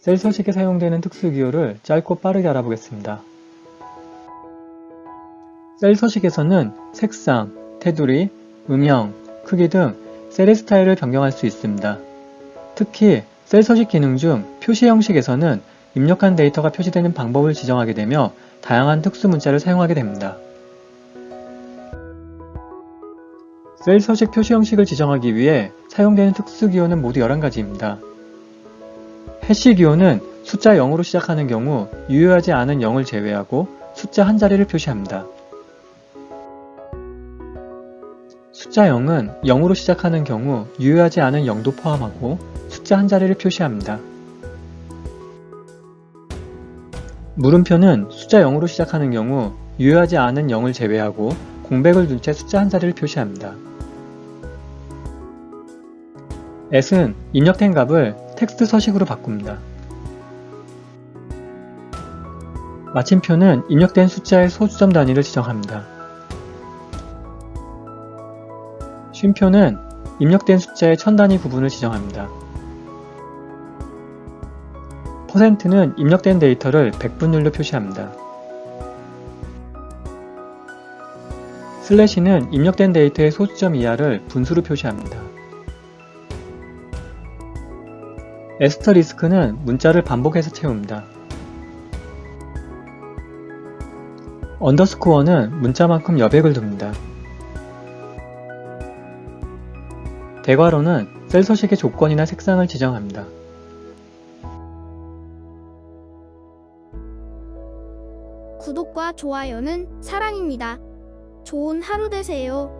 셀 서식에 사용되는 특수 기호를 짧고 빠르게 알아보겠습니다. 셀 서식에서는 색상, 테두리, 음영, 크기 등 셀의 스타일을 변경할 수 있습니다. 특히 셀 서식 기능 중 표시 형식에서는 입력한 데이터가 표시되는 방법을 지정하게 되며 다양한 특수 문자를 사용하게 됩니다. 셀 서식 표시 형식을 지정하기 위해 사용되는 특수 기호는 모두 11가지입니다. 해시 기호는 숫자 0으로 시작하는 경우 유효하지 않은 0을 제외하고 숫자 한 자리를 표시합니다. 숫자 0은 0으로 시작하는 경우 유효하지 않은 0도 포함하고 숫자 한 자리를 표시합니다. 물음표는 숫자 0으로 시작하는 경우 유효하지 않은 0을 제외하고 공백을 둔 채 숫자 한 자리를 표시합니다. s는 입력된 값을 텍스트 서식으로 바꿉니다. 마침표는 입력된 숫자의 소수점 단위를 지정합니다. 쉼표는 입력된 숫자의 천 단위 구분을 지정합니다. 퍼센트는 입력된 데이터를 백분율로 표시합니다. 슬래시는 입력된 데이터의 소수점 이하를 분수로 표시합니다. 에스터리스크는 문자를 반복해서 채웁니다. 언더스코어는 문자만큼 여백을 둡니다. 대괄호는 셀 서식의 조건이나 색상을 지정합니다. 구독과 좋아요는 사랑입니다. 좋은 하루 되세요.